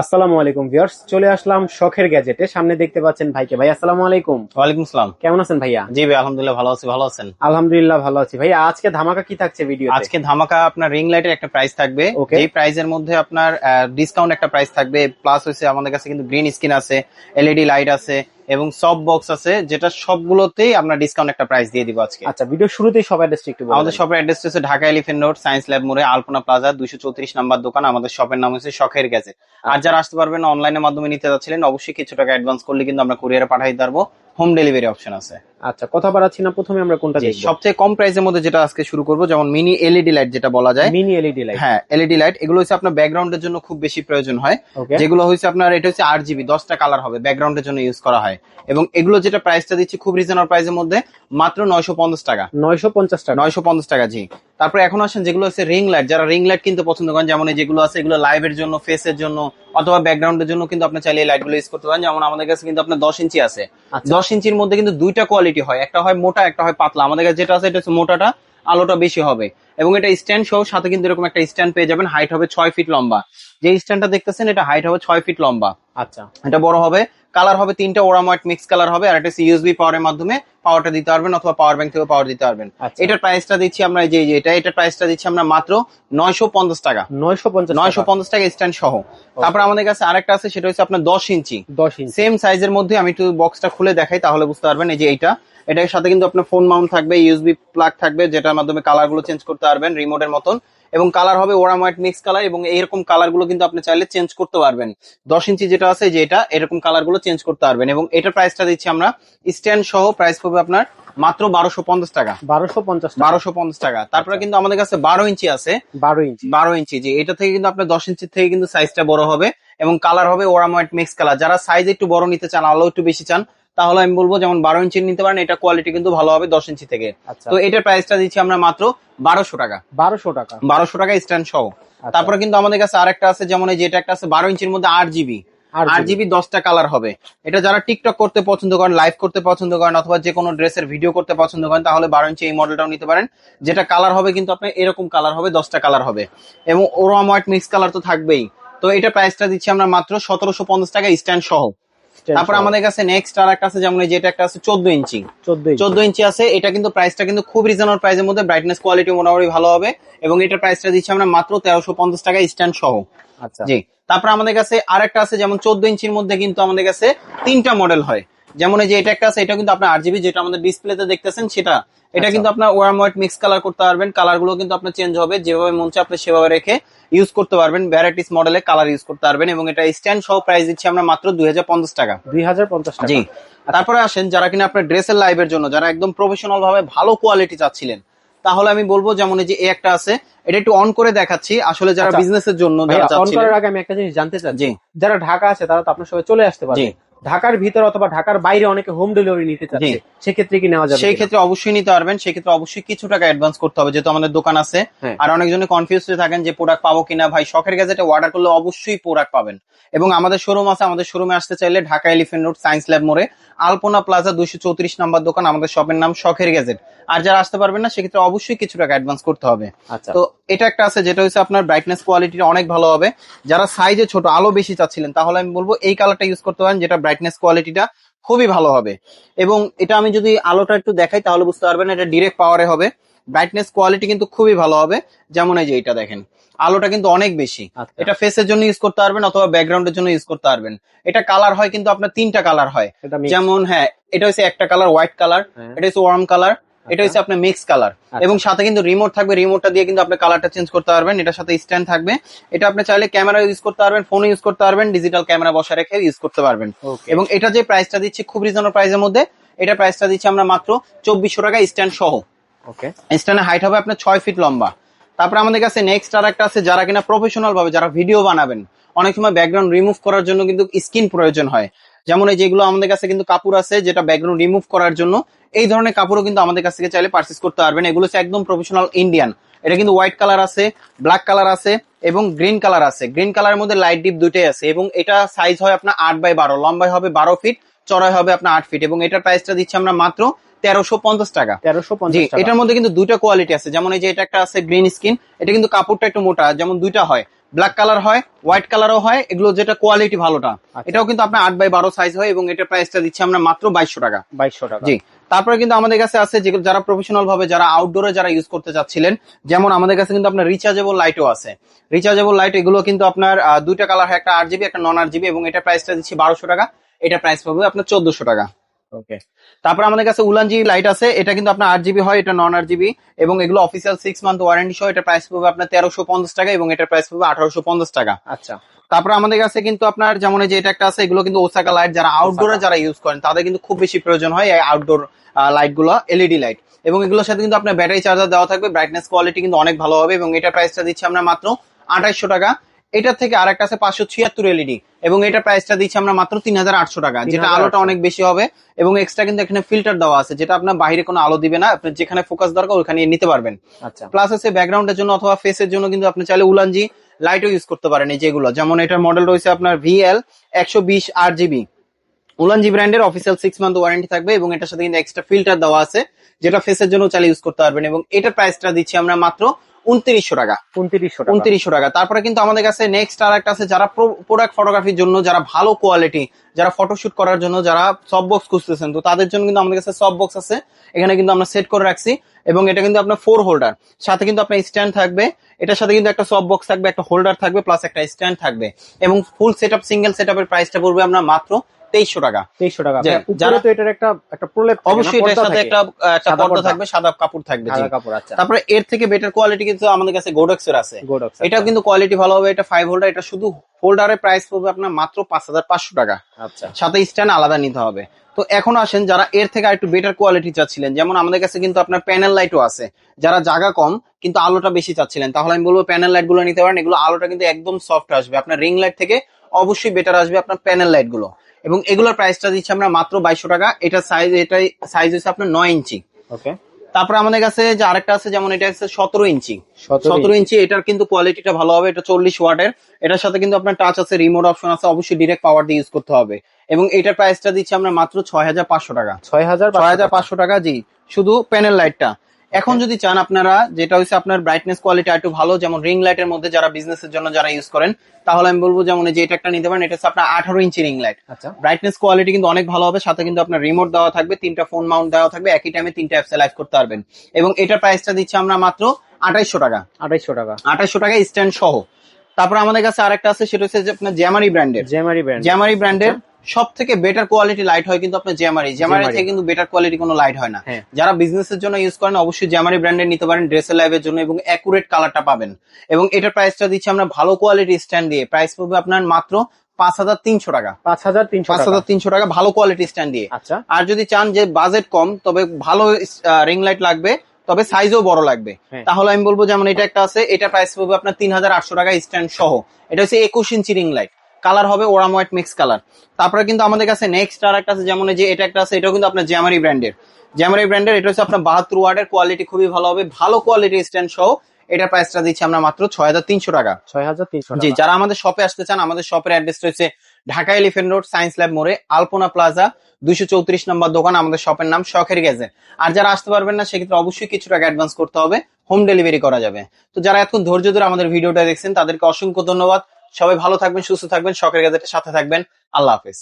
আসসালামু আলাইকুম ভিউয়ার্স চলে আসলাম শখের গ্যাজেটে। সামনে দেখতে পাচ্ছেন ভাইকে। ভাই আসসালামু আলাইকুম। ওয়ালাইকুম আসসালাম কেমন আছেন ভাইয়া? জি ভাই আলহামদুলিল্লাহ ভালো আছি ভালো আছেন? আলহামদুলিল্লাহ ভালো আছি। ভাই আজকে ধামাকা কি থাকছে ভিডিও আজকে ধামাকা আপনার রিং লাইটের একটা প্রাইস থাকবে। এই প্রাইজের মধ্যে আপনার ডিসকাউন্ট একটা প্রাইস থাকবে। প্লাস হচ্ছে আমাদের কাছে কিন্তু গ্রিন স্ক্রিন আছে এলইডি লাইট আছে এবং সব বক্স আছে যেটা সবগুলোতেই আমরা ডিসকাউন্ট একটা প্রাইস দিয়ে দিব আজকে। আচ্ছা ভিডিও শুরুতেই সব অ্যাড্রেস একটু বলে আমাদের। শপের অ্যাড্রেস হচ্ছে Dhaka Elephant Road Science Lab মোড়ে আলপনা প্লাজা দুশো চৌত্রিশ নাম্বার দোকান। আমাদের শপের নাম হচ্ছে শখের গ্যাজেট আর যারা আসতে পারবেন অনলাইনের মাধ্যমে নিতে যাচ্ছিলেন অবশ্যই কিছু টাকা অ্যাডভান্স করলে কিন্তু আমরা কুরিয়ারে পাঠাই পারব হোম ডেলিভারি অপশন আছে। আচ্ছা কথা বাড়াচ্ছি না প্রথমে আমরা কোনটা দেখব? সবচেয়ে কম প্রাইসের মধ্যে যেটা আজকে শুরু করব যেমন মিনি এলইডি লাইট যেটা বলা যায়। মিনি এলইডি লাইট হ্যাঁ এলইডি লাইট এগুলো হচ্ছে আপনার ব্যাকগ্রাউন্ডের জন্য খুব বেশি প্রয়োজন হয়। যেগুলো হচ্ছে আপনার এটা হচ্ছে আট জিবি দশটা কালার হবে ব্যাকগ্রাউন্ডের জন্য ইউজ করা হয়। এবং এগুলো যেটা প্রাইসটা দিচ্ছি খুব রিজনেবল প্রাইসের মধ্যে মাত্র নয়শো পঞ্চাশ টাকা। 950 টাকা। নয়শো পঞ্চাশ টাকা জি। তারপরে এখন আসেন যেগুলো হচ্ছে রিং লাইট যারা রিং লাইট কিনতে পছন্দ করেন যেমন এই যেগুলো আছে এগুলো লাইভের জন্য ফেসের জন্য অথবা ব্যাকগ্রাউন্ডের জন্য কিন্তু আপনি চাইলে এই লাইট ইউজ করতে পারেন। যেমন আমাদের কাছে কিন্তু আপনার দশ ইঞ্চি আছে। আচ্ছা। দশ ইঞ্চির মধ্যে কিন্তু দুইটা কোয়ালিটি হয়। একটা হয় মোটা একটা হয় পাতলা। আমাদের কাছে যেটা আছে এটা হচ্ছে মোটাটা আলোটা বেশি হবে। এবং এটা স্ট্যান্ড সহ সাথে কিন্তু এরকম একটা স্ট্যান্ড পেয়ে যাবেন। হাইট হবে ছয় ফিট লম্বা। যে স্ট্যান্ডটা দেখতেছেন এটা হাইট হবে ছয় ফিট লম্বা। আচ্ছা। এটা বড় হবে কালার হবে তিনটা ওরামাইট মিক্স কালার হবে আর একটা ইউএসবি পাওয়ারের মাধ্যমে পাওয়ারটা দিতে পারবেন অথবা পাওয়ার ব্যাংক থেকে পাওয়ার দিতে পারবেন। আচ্ছা। এটার প্রাইসটা দিচ্ছি আমরা এই যে এটা এটার প্রাইসটা দিচ্ছি আমরা মাত্র নয়শো পঞ্চাশ টাকা। 950 নয়শো টাকা। পঞ্চাশ টাকা স্ট্যান্ড সহ। তারপর আমাদের কাছে আরেকটা আছে সেটা হচ্ছে আপনার দশ ইঞ্চি। 10 ইঞ্চি। সেম সাইজের মধ্যে আমি একটু বক্সটা খুলে দেখাই তাহলে বুঝতে পারবেন এই যে এইটা। এটার সাথে কিন্তু আপনার ফোন মাউন্ট থাকবে ইউএসবি প্লাগ থাকবে যেটার মাধ্যমে কালারগুলো চেঞ্জ করতে পারবেন রিমোটের মতন। এবং কালার হবে ওরাম হোয়াইট মিক্স কালার এবং এরকম কালারগুলো কিন্তু আপনি চাইলে চেঞ্জ করতে পারবেন। দশ ইঞ্চি যেটা আছে যে এটা এরকম কালারগুলো চেঞ্জ করতে পারবেন এবং এটার প্রাইসটা দিচ্ছি আমরা স্ট্যান্ড সহ প্রাইস পড়বে আপনার মাত্র বারোশো পঞ্চাশ টাকা। বারোশো পঞ্চাশ বারোশো পঞ্চাশ টাকা। তারপরে কিন্তু আমাদের কাছে বারো ইঞ্চি আছে। 12 ইঞ্চি। বারো ইঞ্চি যে এটা থেকে কিন্তু আপনার দশ ইঞ্চি থেকে কিন্তু সাইজটা বড় হবে এবং কালার হবে ওরাম হোয়াইট মিক্স কালার যারা সাইজ একটু বড় নিতে চান আলো একটু বেশি চান তাহলে আমি বলব যেমন বারো ইঞ্চি নিতে পারেন এটা কোয়ালিটি কিন্তু ভালো হবে দশ ইঞ্চি থেকে। আচ্ছা। তো এটার প্রাইসটা দিচ্ছি আমরা মাত্র বারোশো টাকা। 1200 টাকা। বারোশো টাকা স্ট্যান্ড সহ। আচ্ছা। তারপরে কিন্তু আমাদের কাছে আরেকটা আছে যেমন এই যে এটা একটা আছে বারো ইঞ্চির মধ্যে আট জিবি আর আট জিবি দশটা কালার হবে। এটা যারা টিকটক করতে পছন্দ করেন লাইভ করতে পছন্দ করেন অথবা যে কোনো ড্রেসের ভিডিও করতে পছন্দ করেন তাহলে বারো ইঞ্চি এই মডেলটাও নিতে পারেন। যেটা কালার হবে কিন্তু আপনার এরকম কালার হবে দশটা কালার হবে। এবং ওরাম হোয়াইট মিক্স কালার তো থাকবেই। তো এটা প্রাইসটা দিচ্ছি আমরা মাত্র সতেরোশো পঞ্চাশ টাকা স্ট্যান্ড সহ। তারপর আমাদের কাছে নেক্সট আর একটা আছে যেমন এই যে এটা একটা আছে চোদ্দ ইঞ্চি। 14 ইঞ্চি। চোদ্দ ইঞ্চি আছে এটা কিন্তু প্রাইসটা কিন্তু খুব রিজনেবল প্রাইসের মধ্যে ব্রাইটনেস কোয়ালিটি মোটামুটি ভালো হবে এবং এটার প্রাইসটা দিচ্ছি আমরা মাত্র তেরোশো পঞ্চাশ টাকা স্ট্যান্ড সহ। আচ্ছা। জি। তারপর আমাদের কাছে আরেকটা আছে যেমন চোদ্দ ইঞ্চির মধ্যে কিন্তু আমাদের কাছে তিনটা মডেল হয়। যেমন এই যে এটা একটা আছে এটা কিন্তু আপনার আট জিবি যেটা আমাদের ডিসপ্লেতে দেখতেছেন সেটা। এটা আচ্ছা। কিন্তু আপনার ওয়ার্ম হোয়াইট মিক্স কালার করতে পারবেন কালারগুলো কিন্তু আপনার চেঞ্জ হবে যেভাবে মন চায় আপনি সেভাবে রেখে ইউজ করতে পারবেন ভ্যারাইটিস মডেলে কালার ইউজ করতে পারবেন এবং এটা স্ট্যান্ড সহ প্রাইস দিচ্ছি আমরা মাত্র দুই টাকা 2050 টাকা জি তারপরে আসেন যারা কিনা আপনার ড্রেসের লাইভের জন্য যারা একদম প্রফেশনাল ভাবে ভালো কোয়ালিটি চাচ্ছিলেন তাহলে আমি বলব যেমন এই যে এই একটা আছে এটা একটু অন করে দেখাচ্ছি আসলে যারা আচ্ছা। বিজনেসের জন্য ভাইয়া, যারা অন করার আগে আমি একটা জিনিস জানতে জি যারা ঢাকা আছে তারা তো আপনার সঙ্গে চলে আসতে পারবে জি। ঢাকার ভিতর অথবা ঢাকার বাইরে অনেকে হোম ডেলিভারি নিতে চাচ্ছে সেক্ষেত্রে কি নেওয়া যাবে সেই ক্ষেত্রে অবশ্যই নিতে পারবেন সেই ক্ষেত্রে অবশ্যই কিছু টাকা অ্যাডভান্স করতে হবে যেহেতু আমাদের দোকান আছে। হ্যাঁ। আর অনেকজনে কনফিউজ হয়ে থাকেন যে প্রোডাক্ট পাবো কিনা। ভাই শখের গ্যাজেটে অর্ডার করলে অবশ্যই প্রোডাক্ট পাবেন। এবং আমাদের শোরুম আছে আমাদের শোরুমে আসতে চাইলে Dhaka Elephant Road Science Lab মোড়ে। আলপনা প্লাজা দুইশো চৌত্রিশ নাম্বার দোকান আমাদের শপের নাম শখের গ্যাজেট আর যারা আসতে পারবেন না সেক্ষেত্রে অবশ্যই কিছু টাকা অ্যাডভান্স করতে হবে। আচ্ছা। তো এটা একটা আছে যেটা হচ্ছে আপনার ব্রাইটনেস কোয়ালিটি অনেক ভালো হবে। যারা সাইজে ছোট আলো বেশি চাচ্ছিলেন তাহলে আমি বলব এই কালারটা ইউজ করতে পারেন যেটা ব্রাইটনেস কোয়ালিটিটা খুবই ভালো হবে। এবং এটা আমি যদি আলোটা একটু দেখাই তাহলে বুঝতে পারবেন এটা ডিরেক্ট পাওয়ারে হবে। ব্রাইটনেস কোয়ালিটি কিন্তু খুবই ভালো হবে। যেমন এই যে এটা দেখেন আলোটা কিন্তু অনেক বেশি। আচ্ছা। এটা ফেসের জন্য ইউজ করতে পারবেন অথবা ব্যাকগ্রাউন্ডের জন্য ইউজ করতে পারবেন। এটা কালার হয় কিন্তু আপনার তিনটা কালার হয়। যেমন হ্যাঁ এটা হচ্ছে একটা কালার হোয়াইট কালার। এটা হচ্ছে ওয়ার্ম কালার এটা। হচ্ছে আপনার মিক্স কালার আচ্ছা। এবং সাথে কিন্তু রিমোট থাকবে রিমোটটা দিয়ে কিন্তু আপনি কালারটা চেঞ্জ করতে পারবেন। এটার সাথে স্ট্যান্ড থাকবে। এটা আপনি চাইলে ক্যামেরা ইউজ করতে পারবেন ফোন ইউজ করতে পারবেন ডিজিটাল ক্যামেরা বসা রেখে ইউজ করতে পারবেন। এবং এটা যে প্রাইসটা দিচ্ছি খুব রিজনেবল প্রাইসের মধ্যে এটা প্রাইসটা দিচ্ছি আমরা মাত্র চব্বিশশো টাকা স্ট্যান্ড সহ। ওকে স্ট্যান্ডের হাইট হবে আপনার ছয় ফিট লম্বা। তারপর আমাদের কাছে নেক্সট আর একটা আছে যারা কিনা প্রফেশনাল ভাবে যারা ভিডিও বানাবেন অনেক সময় ব্যাকগ্রাউন্ড রিমুভ করার জন্য কিন্তু স্কিন প্রয়োজন হয়। যেমন এই যেগুলো আমাদের কাছে কিন্তু কাপড় আছে যেটা ব্যাকগ্রাউন্ড রিমুভ করার জন্য এই ধরনের কাপড়ও কিন্তু আমাদের কাছ থেকে চাইলে পারচেস করতে পারবেন। এগুলো হচ্ছে একদম প্রফেশনাল ইন্ডিয়ান এটা কিন্তু হোয়াইট কালার আছে ব্ল্যাক কালার আছে এবং গ্রিন কালার আছে। গ্রিন কালারের মধ্যে লাইট ডিপ দুইটাই আছে এবং এটা সাইজ হয় আপনার আট বাই বারো। লম্বায় হবে বারো ফিট চড়াই হবে আপনার আট ফিট এবং এটার প্রাইসটা দিচ্ছি আমরা মাত্র তেরোশো পঞ্চাশ টাকা। তেরোশো পঞ্চাশ এটার মধ্যে কিন্তু দুইটা কোয়ালিটি আছে। যেমন এই যে এটা একটা আছে গ্রিন স্কিন এটা কিন্তু কাপড়টা একটু মোটা যেমন দুইটা হয়। ব্ল্যাক কালার হয় হোয়াইট কালারও হয় এগুলো যেটা কোয়ালিটি ভালোটা। আচ্ছা। এটাও কিন্তু আপনার আট বাই বারো সাইজ হয় এবং এটার প্রাইসটা দিচ্ছি আমরা মাত্র বাইশশো টাকা। বাইশশো টাকা। জি। তারপরে কিন্তু আমাদের কাছে আছে যেগুলো যারা প্রফেশনাল ভাবে যারা আউটডোরে যারা ইউজ করতে চাচ্ছিলেন যেমন আমাদের কাছে কিন্তু আপনার রিচার্জেবল লাইটও আছে। রিচার্জেবল লাইট এগুলো কিন্তু আপনার দুইটা কালার হয় একটা আট জিবি একটা নন আট জিবি এবং এটা প্রাইসটা দিচ্ছি বারোশো টাকা। এটা প্রাইস পাবে আপনার চোদ্দশো টাকা। ওকে তারপর আমাদের কাছে উলানজি লাইট আছে এটা কিন্তু আপনার আট জিবি হয় এটা নন আট জিবি এবং এগুলো অফিসিয়াল সিক্স মান্থ ওয়ারেন্টি সহ এটা প্রাইস পাবে আপনার তেরোশো পঞ্চাশ টাকা এবং এটার প্রাইস পাবে আঠারোশো পঞ্চাশ টাকা। আচ্ছা। তারপর আমাদের কাছে কিন্তু আপনার যেমন যে এটা একটা আছে এগুলো কিন্তু ওসাকা লাইট যারা আউটডোরে যারা ইউজ করেন তাদের কিন্তু খুব বেশি প্রয়োজন হয় এই আউটডোর লাইটগুলো এলইডি লাইট এবং এগুলোর সাথে কিন্তু আপনার ব্যাটারি চার্জার দেওয়া থাকবে ব্রাইটনেস কোয়ালিটি কিন্তু অনেক ভালো হবে এবং এটা প্রাইসটা দিচ্ছি আমরা মাত্র আঠাইশশো টাকা। এটার থেকে আরেকটা আছে পাঁচশো ছিয়াত্তর এলইডি এবং এটা প্রাইসটা দিচ্ছি আমরা মাত্র তিন হাজার আটশো টাকা যেটা আলোটা অনেক বেশি হবে এবং এক্সট্রা কিন্তু এখানে ফিল্টার দেওয়া আছে যেটা আপনার বাইরে কোনো আলো দিবে না আপনি যেখানে ফোকাস দরকার ওখানে নিতে পারবেন। আচ্ছা। প্লাস হচ্ছে ব্যাকগ্রাউন্ডের জন্য অথবা ফেসের জন্য কিন্তু আপনি চাইলে উলানজি লাইটও ইউজ করতে পারেন এই যেগুলো। যেমন এটার মডেল রয়েছে আপনার ভিএল একশো বিশ আট জিবি উলানজি ব্র্যান্ডের অফিসিয়াল সিক্স মান্থ ওয়ারেন্টি থাকবে এবং এটার সাথে কিন্তু এক্সট্রা ফিল্টার দেওয়া আছে যেটা ফেসের জন্য চাইলে ইউজ করতে পারবেন এবং এটার প্রাইসটা দিচ্ছি আমরা মাত্র উনত্রিশশো টাকা। উনত্রিশশো উনত্রিশশো টাকা। তারপরে কিন্তু আমাদের কাছে নেক্সট আর একটা আছে যারা প্রোডাক্ট ফটোগ্রাফির জন্য যারা ভালো কোয়ালিটি যারা ফটোশুট করার জন্য যারা সব বক্স খুঁজতেছেন তো তাদের জন্য কিন্তু আমাদের কাছে সব বক্স আছে। এখানে কিন্তু আমরা সেট করে রাখছি এবং এটা কিন্তু আপনার ফোর হোল্ডার সাথে কিন্তু আপনার স্ট্যান্ড থাকবে এটার সাথে কিন্তু একটা সব বক্স থাকবে একটা হোল্ডার থাকবে প্লাস একটা স্ট্যান্ড থাকবে। এবং full set up single set আপের প্রাইসটা পড়বে আমরা মাত্র তেইশশো টাকা। তেইশশো টাকা। যারা- তো এটার একটা একটা প্রলেপ অবশ্যই এটার সাথে একটা একটা পর্দা। থাকবে সাদা কাপড় থাকবে সাদা কাপড় আচ্ছা। তারপরে এর থেকে বেটার কোয়ালিটি কিন্তু আমাদের কাছে গোডক্স এর আছে। গুড এটাও কিন্তু কোয়ালিটি ভালো হবে এটা ফাইভ হোল্ডার এটা শুধু হোল্ডারের প্রাইস পড়বে আপনার মাত্র পাঁচ হাজার পাঁচশো টাকা। আচ্ছা। সাথে স্ট্যান্ড আলাদা নিতে হবে। তো এখন আসেন যারা এর থেকে আরেকটু বেটার কোয়ালিটি চাচ্ছিলেন যেমন আমাদের কাছে কিন্তু আপনার প্যানেল লাইটও আছে। যারা জায়গা কম কিন্তু আলোটা বেশি চাচ্ছিলেন তাহলে আমি বলব প্যানেল লাইটগুলো নিতে পারেন এগুলো আলোটা কিন্তু একদম সফট আসবে। আপনার রিং লাইট থেকে অবশ্যই বেটার আসবে আপনার প্যানেল লাইটগুলো। এবং এগুলোর প্রাইসটা দিচ্ছি আমরা মাত্র বাইশশো টাকা। এটা সাইজ এটাই সাইজ হচ্ছে আপনার নয় ইঞ্চি। ওকে তারপরে আমাদের কাছে যে আরেকটা আছে যেমন এটা হচ্ছে সতেরো ইঞ্চি। সতেরো ইঞ্চি। এটার কিন্তু কোয়ালিটিটা ভালো হবে এটা চল্লিশ ওয়াটের। এটার সাথে কিন্তু আপনার টাচ আছে রিমোট অপশন আছে অবশ্যই ডিরেক্ট পাওয়ার দিয়ে ইউজ করতে হবে। এবং এটার প্রাইসটা দিচ্ছি আমরা মাত্র ছয় হাজার পাঁচশো টাকা। ছয় হাজার ছয় হাজার পাঁচশো টাকা জি। শুধু প্যানেল লাইটটা এখন যদি চান আপনারা যেটা হচ্ছে আপনার ব্রাইটনেস কোয়ালিটি একটু ভালো যেমন রিং লাইটের মধ্যে যারা বিজনেসের জন্য যারা ইউজ করেন তাহলে আমি বলব যেমন যে এটা একটা নিতে পারেন এটা হচ্ছে আপনার আঠারো ইঞ্চি রিং লাইট আচ্ছা। ব্রাইটনেস কোয়ালিটি কিন্তু অনেক ভালো হবে সাথে কিন্তু আপনার রিমোট দেওয়া থাকবে তিনটা ফোন মাউন্ট দেওয়া থাকবে একই টাইমে তিনটা অ্যাপসে লাইভ করতে পারবেন। এবং এটার প্রাইসটা দিচ্ছি আমরা মাত্র আঠাইশশো টাকা। আঠাইশশো টাকা। আঠাইশশো টাকা স্ট্যান্ড সহ। তারপর আমাদের কাছে আরেকটা আছে সেটা হচ্ছে যে আপনার জ্যামারি ব্র্যান্ডের জেমারি ব্র্যান্ড জ্যামারি ব্র্যান্ডের সব থেকে বেটার কোয়ালিটি লাইট হয় কিন্তু আপনার জ্যামারি জ্যামারি। থেকে কিন্তু বেটার কোয়ালিটি কোনো লাইট হয় না। হ্যাঁ। যারা বিজনেসের জন্য ইউজ করেন অবশ্যই জ্যামারি ব্র্যান্ডের নিতে পারেন ড্রেসের লাইভের জন্য এবং অ্যাকুরেট কালারটা পাবেন। এবং এটার প্রাইসটা দিচ্ছি আমরা ভালো কোয়ালিটি স্ট্যান্ড দিয়ে। প্রাইস পড়বে আপনার মাত্র পাঁচ হাজার তিনশো টাকা। পাঁচ হাজার তিনশো পাঁচ টাকা হাজার তিনশো টাকা ভালো কোয়ালিটি স্ট্যান্ড দিয়ে। আচ্ছা। আর যদি চান যে বাজেট কম তবে ভালো রিং লাইট লাগবে তবে সাইজও বড় লাগবে। হ্যাঁ। তাহলে আমি বলব যেমন এটা একটা আছে এটা প্রাইস পড়বে আপনার তিন হাজার আটশো টাকা স্ট্যান্ড সহ। এটা হচ্ছে একুশ ইঞ্চি রিং লাইট কালার হবে ওরাম হোয়াইট মিক্স কালার তারপরে কিন্তু আমাদের কাছে নেক্সট আর একটা আছে যেমন যে এটা একটা আছে এটাও কিন্তু আপনার জ্যামারি ব্র্যান্ডের জ্যামারি ব্র্যান্ডের এটা হচ্ছে আপনার বাহাত্তর ওয়ার্ডের কোয়ালিটি খুবই ভালো হবে ভালো কোয়ালিটি স্ট্যান্ড সহ এটার প্রাইসটা দিচ্ছি আমরা মাত্র ছয় হাজার তিনশো টাকা। ছয় হাজার তিনশো জি যারা আমাদের শপে আসতে চান আমাদের শপের অ্যাড্রেস রয়েছে Dhaka Elephant Road Science Lab মোড়ে আলপনা প্লাজা দুইশো চৌত্রিশ নম্বর দোকান আমাদের শপের নাম শখের গেজে আর যারা আসতে পারবেন না সেক্ষেত্রে অবশ্যই কিছু টাকা অ্যাডভান্স করতে হবে হোম ডেলিভারি করা যাবে। তো যারা এখন ধৈর্য ধরে আমাদের ভিডিওটা দেখছেন তাদেরকে অসংখ্য ধন্যবাদ। সবাই ভালো থাকবেন সুস্থ থাকবেন শখের গাজেটের সাথে থাকবেন। আল্লাহ হাফেজ।